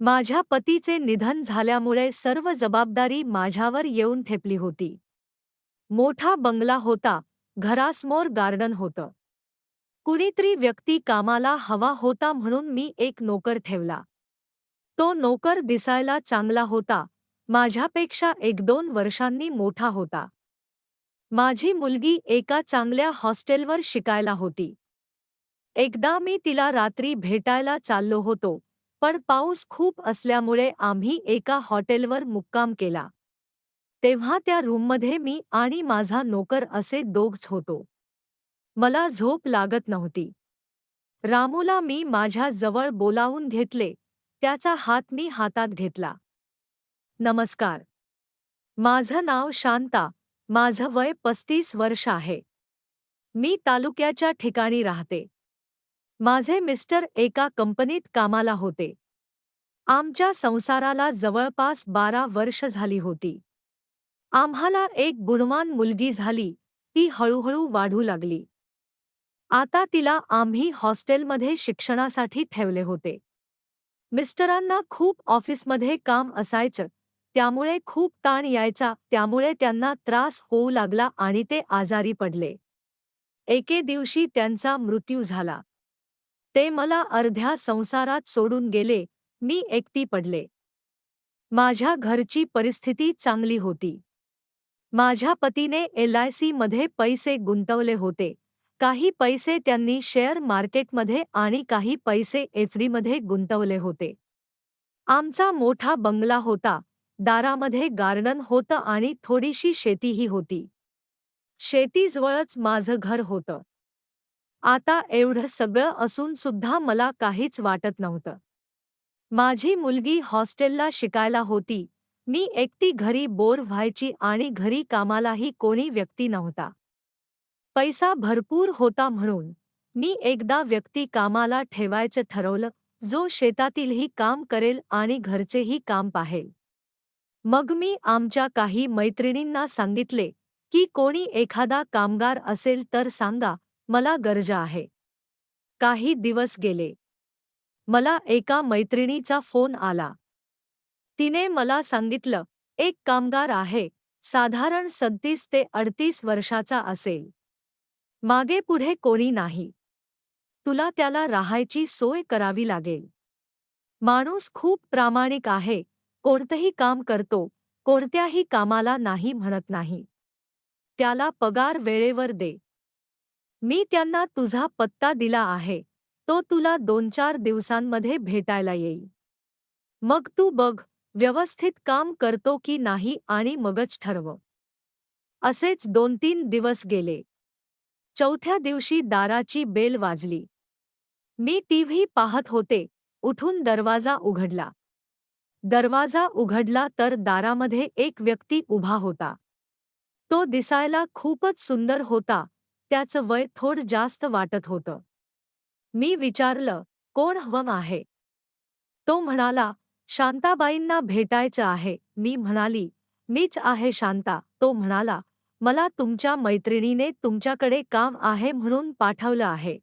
माझ्या पतीचे निधन झाल्यामुळे सर्व जबाबदारी माझ्यावर येऊन ठेपली होती. मोठा बंगला होता घरासमोर गार्डन होतं. कुणीतरी व्यक्ती कामाला हवा होता म्हणून मी एक नोकर ठेवला. तो नोकर दिसायला चांगला होता माझ्यापेक्षा एक दोन वर्षांनी मोठा होता. माझी मुलगी एका चांगल्या हॉस्टेलवर शिकायला होती. एकदा मी तिला रात्री भेटायला चाललो होतो पण पाऊस खूप असल्यामुळे आम्ही एका हॉटेलवर मुक्काम केला. तेव्हा त्या रूममध्ये मी आणि माझा नोकर असे दोघच होतो. मला झोप लागत नव्हती. रामूला मी माझ्या जवळ बोलावून घेतले त्याचा हात मी हातात घेतला. नमस्कार. माझं नाव शांता माझं वय पस्तीस वर्ष आहे. मी तालुक्याच्या ठिकाणी राहते. माझे मिस्टर एका कंपनीत कामाला होते. आमच्या संसाराला जवळपास बारा वर्ष झाली होती. आम्हाला एक गुणवान मुलगी झाली ती हळूहळू वाढू लागली. आता तिला आम्ही हॉस्टेलमध्ये शिक्षणासाठी ठेवले होते. मिस्टरांना खूप ऑफिसमध्ये काम असायचं त्यामुळे खूप ताण यायचा त्यामुळे त्यांना त्रास होऊ लागला आणि ते आजारी पडले. एके दिवशी त्यांचा मृत्यू झाला. ते मला अर्ध्या संसारात सोडून गेले. मी एकटी पडले. माझ्या घरची परिस्थिती चांगली होती. माझ्या पतीने एल आय सीमध्ये पैसे गुंतवले होते. काही पैसे त्यांनी शेअर मार्केटमध्ये आणि काही पैसे एफडीमध्ये गुंतवले होते. आमचा मोठा बंगला होता. दारामध्ये गार्डन होतं आणि थोडीशी शेतीही होती. शेतीजवळच माझं घर होतं. आता एवढं सगळं असून सुद्धा मला काहीच वाटत नव्हतं. माझी मुलगी हॉस्टेलला शिकायला होती. मी एकटी घरी बोर व्हायची आणि घरी कामालाही कोणी व्यक्ती नव्हता. पैसा भरपूर होता म्हणून मी एकदा व्यक्ती कामाला ठेवायचं ठरवलं जो शेतातीलही काम करेल आणि घरचेही काम पाहेल. मग मी आमच्या काही मैत्रिणींना सांगितले की कोणी एखादा कामगार असेल तर सांगा मला गरजा आहे. काही दिवस गेले. मला एका मैत्रिणीचा फोन आला. तिने मला सांगितलं एक कामगार आहे साधारण सत्तीस ते अडतीस वर्षाचा असेल. मागे पुढे कोणी नाही. तुला त्याला राहायची सोय करावी लागेल. माणूस खूप प्रामाणिक आहे कोणतंही काम करतो कोणत्याही कामाला नाही म्हणत नाही. त्याला पगार वेळेवर दे. मी त्यांना तुझा पत्ता दिला आहे. तो तुला दोन चार दिवसांमध्ये भेटायला येईल. मग तू बघ व्यवस्थित काम करतो की नाही आणि मगच ठरव. असेच दोन तीन दिवस गेले. चौथ्या दिवशी दाराची बेल वाजली. मी टीव्ही पाहत होते. उठून दरवाजा उघडला. दरवाजा उघडला तर दारामध्ये एक व्यक्ती उभा होता. तो दिसायला खूपच सुंदर होता. त्याचं वय थोड जास्त वाटत होतं. मी विचारलं कोण हवं आहे? तो म्हणाला शांताबाईंना भेटायचं आहे. मी म्हणाली मीच आहे शांता. तो म्हणाला मला तुमच्या मैत्रिणीने तुमच्याकडे काम आहे म्हणून पाठवलं आहे.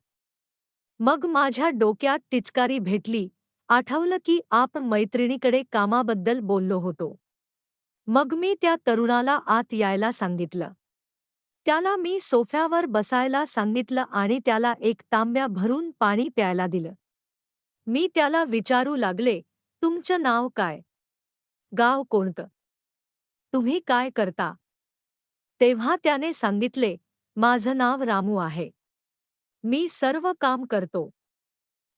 मग माझ्या डोक्यात तिचकारी भेटली आठवलं की आपण मैत्रिणीकडे कामाबद्दल बोललो होतो. मग मी त्या तरुणाला आत यायला सांगितलं. त्याला मी सोफ्यावर बसायला सांगितलं आणि त्याला एक तांब्या भरून पाणी प्यायला दिलं. मी त्याला विचारू लागले तुमचं नाव काय? गाव कोणतं? तुम्ही काय करता? तेव्हा त्याने सांगितले माझं नाव रामू आहे. मी सर्व काम करतो.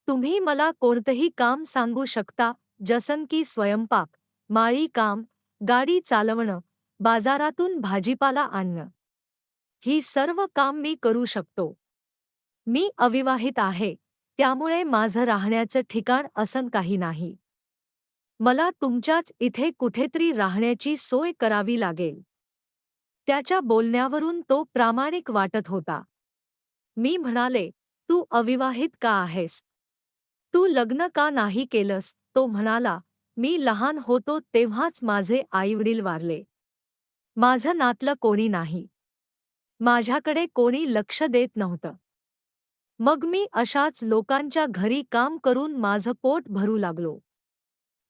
तुम्ही मला कोणतंही काम सांगू शकता जसन की स्वयंपाक माळी काम गाडी चालवणं बाजारातून भाजीपाला आणणं. ही सर्व काम मी करू शकतो. मी अविवाहित आहे त्यामुळे माझं राहण्याचं ठिकाण असं काही नाही. मला तुमच्याच इथे कुठेतरी राहण्याची सोय करावी लागेल. त्याच्या बोलण्यावरून तो प्रामाणिक वाटत होता. मी म्हणाले तू अविवाहित का आहेस? तू लग्न का नाही केलंस? तो म्हणाला मी लहान होतो तेव्हाच माझे आईवडील वारले. माझं नातलं कोणी नाही. माझ्याकडे कोणी लक्ष देत नव्हतं. मग मी अशाच लोकांच्या घरी काम करून माझं पोट भरू लागलो.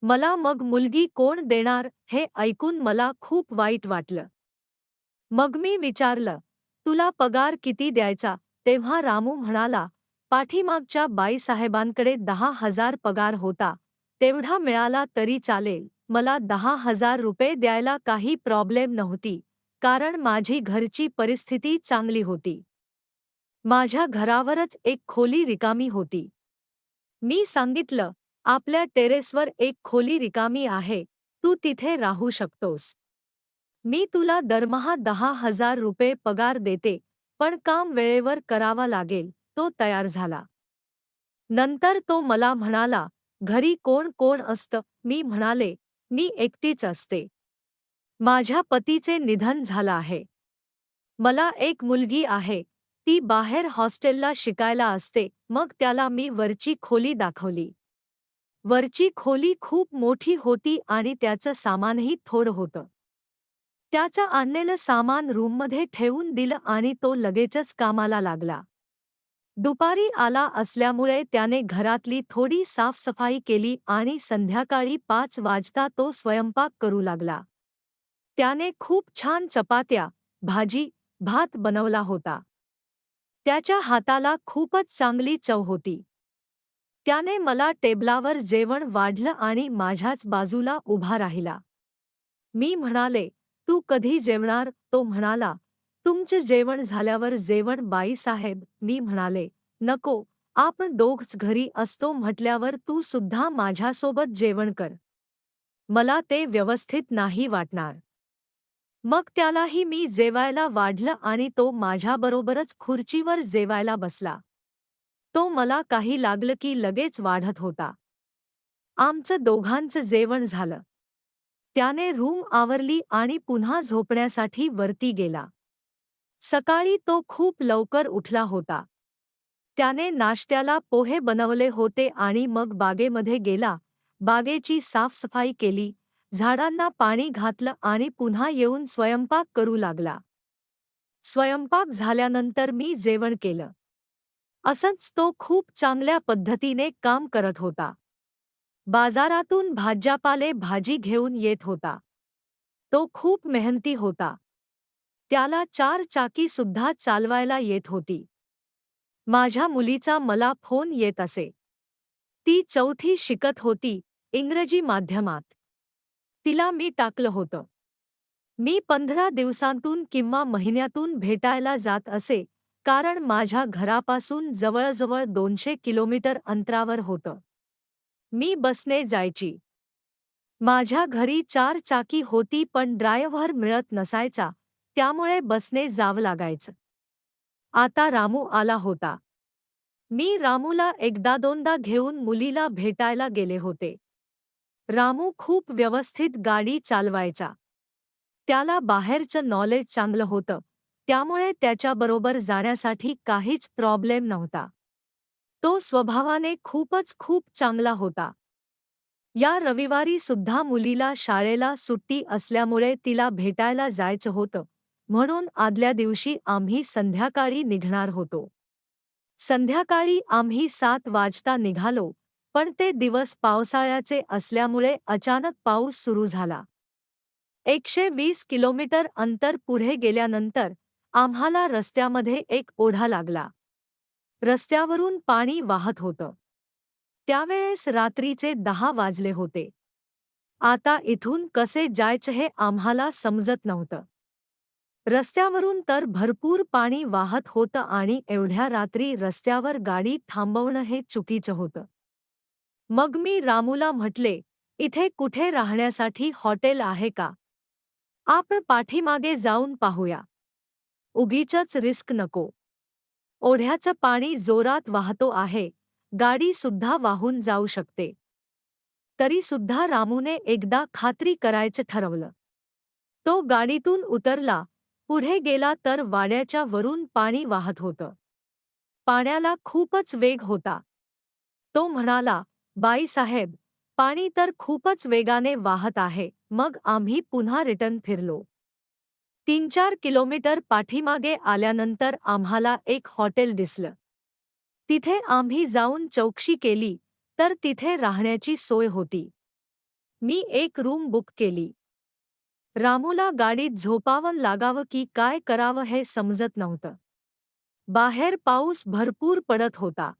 मला मग मुलगी कोण देणार हे ऐकून मला खूप वाईट वाटलं. मग मी विचारलं तुला पगार किती द्यायचा? तेव्हा रामू म्हणाला पाठीमागच्या बाईसाहेबांकडे दहा हजार पगार होता. तेवढा मिळाला तरी चालेल. मला दहा हजार रुपये द्यायला काही प्रॉब्लेम नव्हती. कारण माझी घरची परिस्थिती चांगली होती. माझ्या घरावरच एक खोली रिकामी होती. मी सांगितलं आपल्या टेरेसवर एक खोली रिकामी आहे तू तिथे राहू शकतोस. मी तुला दरमहा दहा हजार रुपये पगार देते पण काम वेळेवर करावा लागेल तो तयार झाला. नंतर तो मला म्हणाला घरी कोण कोण असतं? मी म्हणाले मी एकटीच असते. माझ्या पतीचे निधन झालं आहे. मला एक मुलगी आहे. ती बाहेर हॉस्टेलला शिकायला असते. मग त्याला मी वरची खोली दाखवली. वरची खोली खूप मोठी होती आणि त्याचं सामानही थोडं होतं. त्याचं आणलेलं सामान रूममध्ये ठेवून दिलं आणि तो लगेचच कामाला लागला. दुपारी आला असल्यामुळे त्याने घरातली थोडी साफसफाई केली आणि संध्याकाळी पाच वाजता तो स्वयंपाक करू लागला. त्याने खूप छान चपात्या भाजी भात बनवला होता. त्याच्या हाताला खूपच चांगली चव होती. त्याने मला टेबलावर जेवण वाढलं आणि माझ्याच बाजूला उभा राहिला. मी म्हणाले तू कधी जेवणार? तो म्हणाला तुमचे जेवण झाल्यावर जेवण बाईसाहेब मी म्हणाले नको आपण दोघच घरी असतो म्हटल्यावर तू सुद्धा माझ्यासोबत जेवण कर. मला ते व्यवस्थित नाही वाटणार. मग त्यालाही मी जेवायला वाढलं आणि तो माझ्याबरोबरच खुर्चीवर जेवायला बसला. तो मला काही लागलं की लगेच वाढत होता. आमचं दोघांचं जेवण झालं. त्याने रूम आवरली आणि पुन्हा झोपण्यासाठी वरती गेला. सकाळी तो खूप लवकर उठला होता. त्याने नाश्त्याला पोहे बनवले होते आणि मग बागेमध्ये गेला. बागेची साफसफाई केली. झाडांना पाणी घातलं आणि पुन्हा येऊन स्वयंपाक करू लागला. स्वयंपाक झाल्यानंतर मी जेवण केलं. असंच तो खूप चांगल्या पद्धतीने काम करत होता. बाजारातून भाज्यापाले भाजी घेऊन येत होता. तो खूप मेहनती होता. त्याला चार चाकी सुद्धा चालवायला येत होती. माझ्या मुलीचा मला फोन येत असे. ती चौथी शिकत होती इंग्रजी माध्यमात. तिला मी टाकलं होतं. मी पंधरा दिवसांतून किंवा महिन्यातून भेटायला जात असे कारण माझ्या घरापासून जवळजवळ दोनशे किलोमीटर अंतरावर होतं. मी बसने जायची. माझ्या घरी चार चाकी होती पण ड्रायव्हर मिळत नसायचा त्यामुळे बसने जावं लागायचं. आता रामू आला होता. मी रामूला एकदा दोनदा घेऊन मुलीला भेटायला गेले होते. रामू खूप व्यवस्थित गाडी चालवायचा. त्याला बाहेरचं नॉलेज चांगलं होतं. त्यामुळे त्याच्याबरोबर जाण्यासाठी काहीच प्रॉब्लेम नव्हता. तो स्वभावाने खूपच खूप चांगला होता. या रविवारी सुद्धा मुलीला शाळेला सुट्टी असल्यामुळे तिला भेटायला जायचं होतं. म्हणून आदल्या दिवशी आम्ही संध्याकाळी निघणार होतो. संध्याकाळी आम्ही सात वाजता निघालो. पण ते दिवस पावसाळ्याचे असल्यामुळे अचानक पाऊस सुरू झाला. एकशे वीस किलोमीटर अंतर पुढे गेल्यानंतर आम्हाला रस्त्यामध्ये एक ओढा लागला. रस्त्यावरून पाणी वाहत होतं. त्यावेळेस रात्रीचे दहा वाजले होते. आता इथून कसे जायचे हे आम्हाला समजत नव्हतं. रस्त्यावरून तर भरपूर पाणी वाहत होतं आणि एवढ्या रात्री रस्त्यावर गाडी थांबवणं हे चुकीचं होतं. मग मी रामूला म्हटले इथे कुठे राहण्यासाठी हॉटेल आहे का? आपण पाठीमागे जाऊन पाहूया. उगीचच रिस्क नको. ओढ्याचं पाणी जोरात वाहतो आहे. गाडी सुद्धा वाहून जाऊ शकते. तरी सुद्धा रामूने एकदा खात्री करायचं ठरवलं. तो गाडीतून उतरला. पुढे गेला तर वाड्याच्या वरून पाणी वाहत होतं. पाण्याला खूपच वेग होता. तो म्हणाला बाईसाहेब पाणी तर खूपच वेगाने वाहत आहे मग आम्ही पुन्हा रिटर्न फिरलो. तीन चार किलोमीटर पाठीमागे आल्यानंतर आम्हाला एक हॉटेल दिसलं. तिथे आम्ही जाऊन चौकशी केली तर तिथे राहण्याची सोय होती. मी एक रूम बुक केली. रामूला गाडीत झोपावं लागावं की काय करावं हे समजत नव्हतं. बाहेर पाऊस भरपूर पडत होता.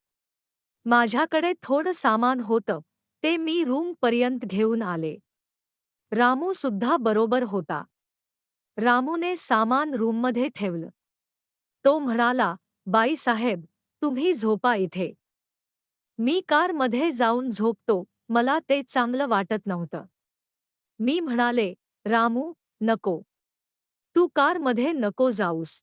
माझ्याकडे थोडं सामान होतं ते मी रूमपर्यंत घेऊन आले. रामू सुद्धा बरोबर होता. रामूने सामान रूममध्ये ठेवलं. तो म्हणाला बाईसाहेब तुम्ही झोपा इथे. मी कारमध्ये जाऊन झोपतो मला ते चांगलं वाटत नव्हतं. मी म्हणाले रामू नको. तू कारमध्ये नको जाऊस.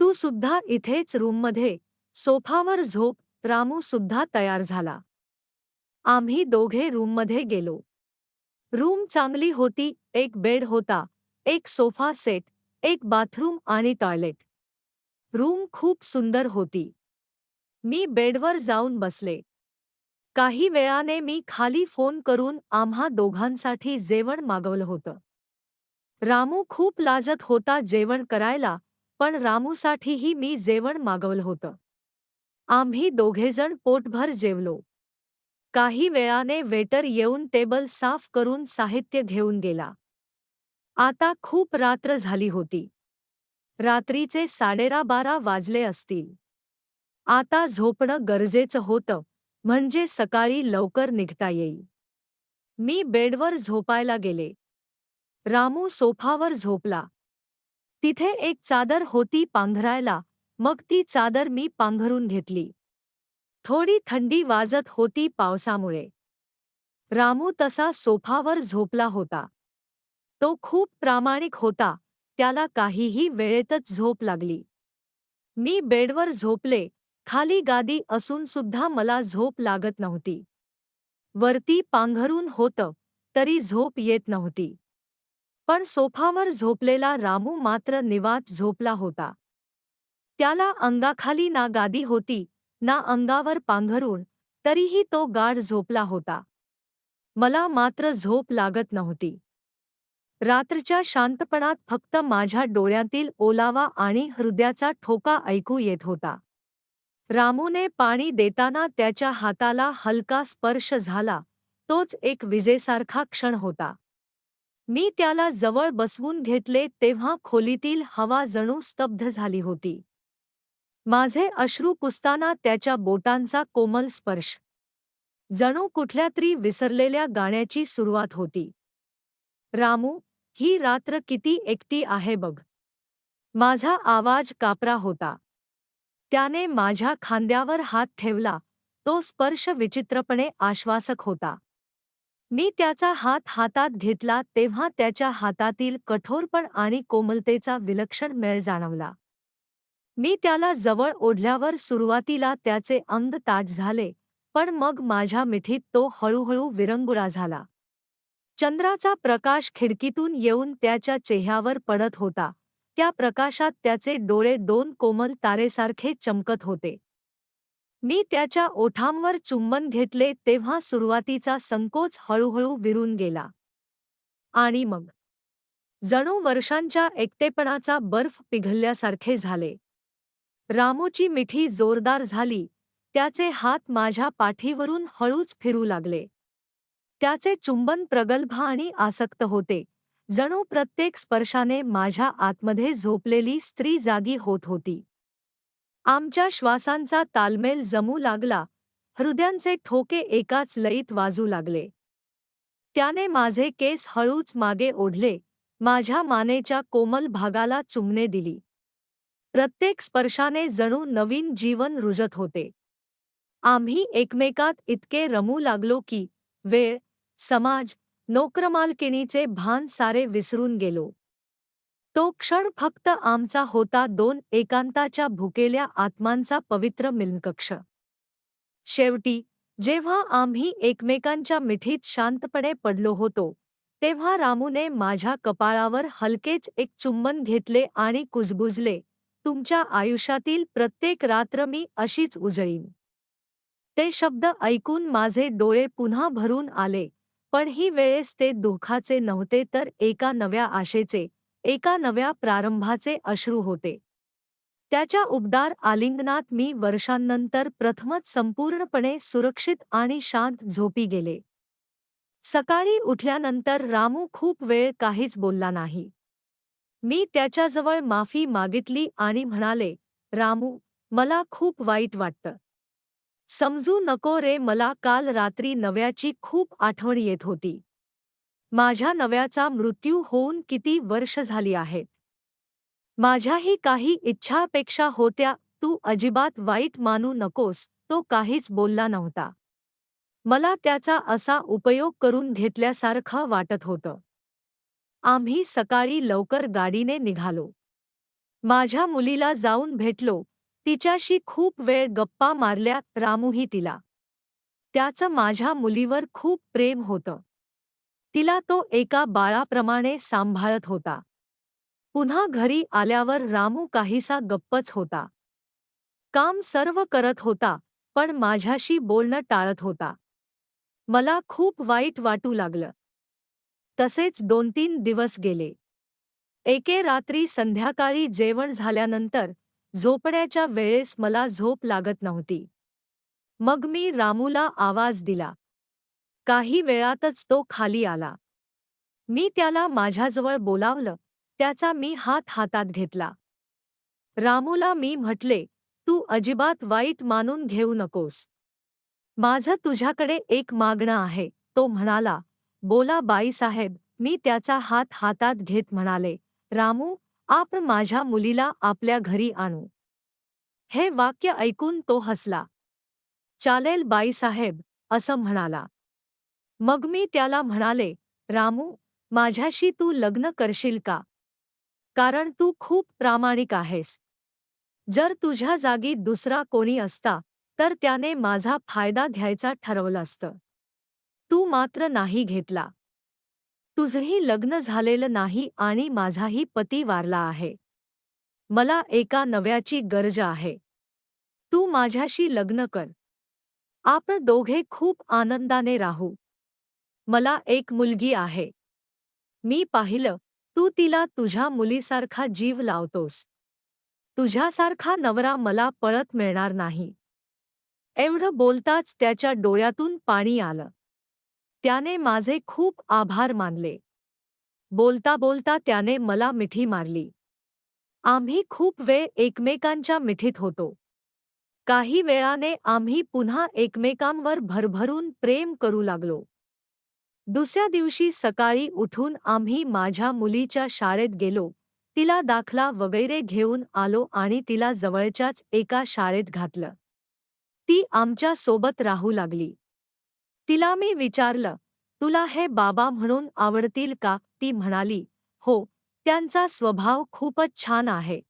तू सुद्धा इथेच रूममध्ये सोफावर झोप रामू सुद्धा तयार झाला. आम्ही दोघे रूममध्ये गेलो. रूम चांगली होती, एक बेड होता, एक सोफा सेट, एक बाथरूम आणि टॉयलेट. रूम खूप सुंदर होती. मी बेडवर जाऊन बसले. काही वेळाने मी खाली फ़ोन करून आम्हा दोघांसाठी जेवण मागवलं होतं. रामू खूप लाजत होता जेवण करायला, पण रामूसाठीही मी जेवण मागवलं होतं. आम्ही दोघेजण पोटभर जेवलो. काही वेळाने वेटर येऊन टेबल साफ करून साहित्य घेऊन गेला. आता खूप रात्र झाली होती. रात्रीचे साडेरा बारा वाजले असतील. आता झोपणं गरजेचं होतं म्हणजे सकाळी लवकर निघता येईल. मी बेडवर झोपायला गेले. रामू सोफावर झोपला. तिथे एक चादर होती पांघरायला मग ती चादर मी पांघरून घेतली. थोडी थंडी वाजत होती पावसामुळे. रामू तसा सोफावर झोपला होता. तो खूप प्रामाणिक होता त्याला काहीही वेळेतच झोप लागली. मी बेडवर झोपले खाली गादी असून सुद्धा मला झोप लागत नव्हती. वरती पांघरून होतं तरी झोप येत नव्हती. पण सोफावर झोपलेला रामू मात्र निवात झोपला होता. त्याला अंगाखाली ना गादी होती ना अंगावर पांघरून तरीही तो गाढ झोपला होता. मला मात्र झोप लागत नव्हती. रात्रच्या शांतपणात फक्त माझ्या डोळ्यातील ओलावा आणि हृदयाचा ठोका ऐकू येत होता. रामूने पाणी देताना त्याच्या हाताला हलका स्पर्श झाला तोच एक विजेसारखा क्षण होता. मी त्याला जवळ बसवून घेतले तेव्हा खोलीतील हवा जणू स्तब्ध झाली होती. माझे अश्रू पुसताना त्याच्या बोटांचा कोमल स्पर्श. जणू कुठल्या तरी विसरलेल्या गाण्याची सुरुवात होती. रामू ही रात्र किती एकटी आहे बघ. माझा आवाज कापरा होता. त्याने माझ्या खांद्यावर हात ठेवला तो स्पर्श विचित्रपणे आश्वासक होता. मी त्याचा हात हातात घेतला तेव्हा त्याच्या हातातील कठोरपण आणि कोमलतेचा विलक्षण मेळ जाणवला. मी त्याला जवळ ओढल्यावर सुरुवातीला त्याचे अंग ताट झाले पण मग माझ्या मिठीत तो हळूहळू विरंगुळा झाला. चंद्राचा प्रकाश खिडकीतून येऊन त्याच्या चेहऱ्यावर पडत होता. त्या प्रकाशात त्याचे डोळे दोन कोमल तारेसारखे चमकत होते. मी त्याच्या ओठांवर चुंबन घेतले तेव्हा सुरुवातीचा संकोच हळूहळू विरून गेला. आणि मग? जणू वर्षांच्या एकटेपणाचा बर्फ पिघलल्यासारखे झाले. रामूची मिठी जोरदार झाली. त्याचे हात माझ्या पाठीवरून हळूच फिरू लागले. त्याचे चुंबन प्रगल्भ आणि आसक्त होते. जणू प्रत्येक स्पर्शाने माझ्या आतमध्ये झोपलेली स्त्री जागी होत होती. आमच्या श्वासांचा तालमेल जमू लागला. हृदयांचे ठोके एकाच लईत वाजू लागले. त्याने माझे केस हळूच मागे ओढले. माझ्या मानेच्या कोमल भागाला चुमने दिली. प्रत्येक स्पर्शाने जणू नवीन जीवन रुजत होते. आम्ही एकमेकात इतके रमू लागलो की वेळ समाज नोकरमालकिणीचे भान सारे विसरून गेलो. तो क्षण फक्त आमचा होता दोन एकांताच्या भुकेल्या आत्मांचा पवित्र मिलनकक्ष. शेवटी जेव्हा आम्ही एकमेकांच्या मिठीत शांतपणे पडलो होतो तेव्हा रामूने माझ्या कपाळावर हलकेच एक चुंबन घेतले आणि कुजबुजले. तुमच्या आयुष्यातील प्रत्येक रात्र मी अशीच उजळीन. ते शब्द ऐकून माझे डोळे पुन्हा भरून आले पण ही वेळेस ते दुःखाचे नव्हते तर एका नव्या आशेचे एका नव्या प्रारंभाचे अश्रू होते. त्याच्या उबदार आलिंगनात मी वर्षांनंतर प्रथमच संपूर्णपणे सुरक्षित आणि शांत झोपी गेले. सकाळी उठल्यानंतर रामू खूप वेळ काहीच बोलला नाही. मी त्याच्याजवळ माफी मागितली आणि म्हणाले रामू मला खूप वाईट वाटतं. समजू नको रे मला काल रात्री नव्याची खूप आठवण येत होती. माझ्या नव्याचा मृत्यू होऊन किती वर्ष झाली आहेत. माझ्याही काही इच्छापेक्षा होत्या तू अजिबात वाईट मानू नकोस तो काहीच बोलला नव्हता. मला त्याचा असा उपयोग करून घेतल्यासारखं वाटत होतं. आम्ही सकाळी लवकर गाडीने निघालो. माझ्या मुलीला जाऊन भेटलो. तिच्याशी खूप वेळ गप्पा मारल्या रामूही तिला. त्याचं माझ्या मुलीवर खूप प्रेम होतं. तिला तो एका बाळाप्रमाणे सांभाळत होता. पुन्हा घरी आल्यावर रामू काहीसा गप्पच होता. काम सर्व करत होता पण माझ्याशी बोलणं टाळत होता. मला खूप वाईट वाटू लागलं. तसेच दोन तीन दिवस गेले. एके रात्री संध्याकाळी जेवण झाल्यानंतर झोपण्याच्या वेळेस मला झोप लागत नव्हती. मग मी रामूला आवाज दिला. काही वेळातच तो खाली आला. मी त्याला माझ्याजवळ बोलावलं. त्याचा मी हात हातात घेतला. रामूला मी म्हटले तू अजिबात वाईट मानून घेऊ नकोस. माझं तुझ्याकडे एक मागणं आहे. तो म्हणाला बोला बाईसाहेब मी त्याचा हात हातात घेत म्हणाले रामू आपण माझ्या मुलीला आपल्या घरी आणू. हे वाक्य ऐकून तो हसला. चालेल बाईसाहेब असं म्हणाला. मग मी त्याला म्हणाले रामू माझ्याशी तू लग्न करशील का? कारण तू खूप प्रामाणिक आहेस. जर तुझ्या जागी दुसरा कोणी असता तर त्याने माझा फायदा घ्यायचा ठरवलं असतं. तू मात्र नाही घेतला. तुझंही लग्न झालेलं नाही आणि माझाही पती वारला आहे. मला एका नव्याची गरज आहे. तू माझ्याशी लग्न कर. आपण दोघे खूप आनंदाने राहू. मला एक मुलगी आहे. मी पाहिलं तू तिला तुझ्या मुलीसारखा जीव लावतोस. तुझ्यासारखा नवरा मला पळत मिळणार नाही. एवढं बोलताच त्याच्या डोळ्यातून पाणी आलं. त्याने माझे खूप आभार मानले. बोलता बोलता त्याने मला मिठी मारली. आम्ही खूप वेळ एकमेकांच्या मिठीत होतो. काही वेळाने आम्ही पुन्हा एकमेकांवर भरभरून प्रेम करू लागलो. दुसऱ्या दिवशी सकाळी उठून आम्ही माझ्या मुलीच्या शाळेत गेलो. तिला दाखला वगैरे घेऊन आलो आणि तिला जवळच्याच एका शाळेत घातलं. ती आमच्यासोबत राहू लागली. तिला मी विचारलं तुला हे बाबा म्हणून आवडतील का? ती म्हणाली हो त्यांचा स्वभाव खूपच छान आहे.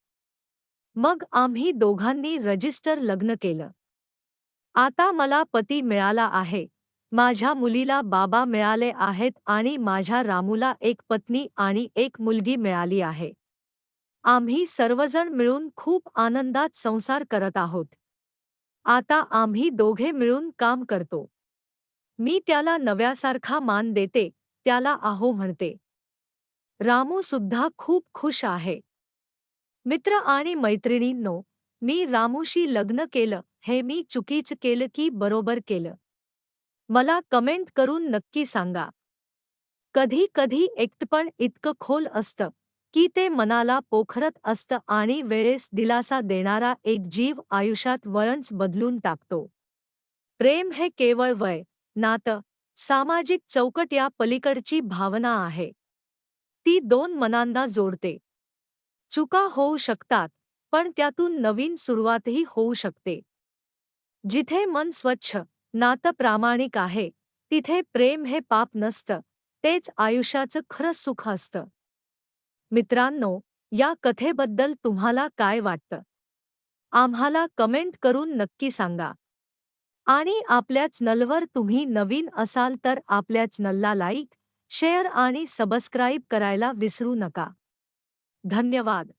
मग आम्ही दोघांनी रजिस्टर लग्न केलं. आता मला पती मिळाला आहे. माझ्या मुलीला बाबा मिळाले आहेत आणि माझ्या रामूला एक पत्नी आणि एक मुलगी मिळाली आहे. आम्ही सर्वजण मिळून खूप आनंदात संसार करत आहोत. आता आम्ही दोघे मिळून काम करतो. मी त्याला नव्यासारखा मान देते, त्याला आहो म्हणते. रामू सुद्धा खूप खुश आहे. मित्र आणि मैत्रिणींनो, मी रामूशी लग्न केलं, हे मी चुकीच केलं की बरोबर केलं? मला कमेंट करून नक्की सांगा. कधी कधी एकटपण इतकं खोल असतं, की ते मनाला पोखरत असतं आणि वेळेस दिलासा देणारा एक जीव आयुष्यात वळणच बदलून टाकतो. प्रेम हे केवळ वय नातं. सामाजिक चौकट या पलीकडची भावना आहे. ती दोन मनांना जोडते. चुका होऊ शकतात पण त्यातून नवीन सुरुवातही होऊ शकते. जिथे मन स्वच्छ नातं प्रामाणिक आहे तिथे प्रेम हे पाप नसतं तेच आयुष्याचं खरं सुख असतं. मित्रांनो या कथेबद्दल तुम्हाला काय वाटतं? आम्हाला कमेंट करून नक्की सांगा. आणि आपल्याच नलवर तुम्ही नवीन असाल तर आपल्याच नलला लाईक शेअर आणि सबस्क्राईब करायला विसरू नका. धन्यवाद.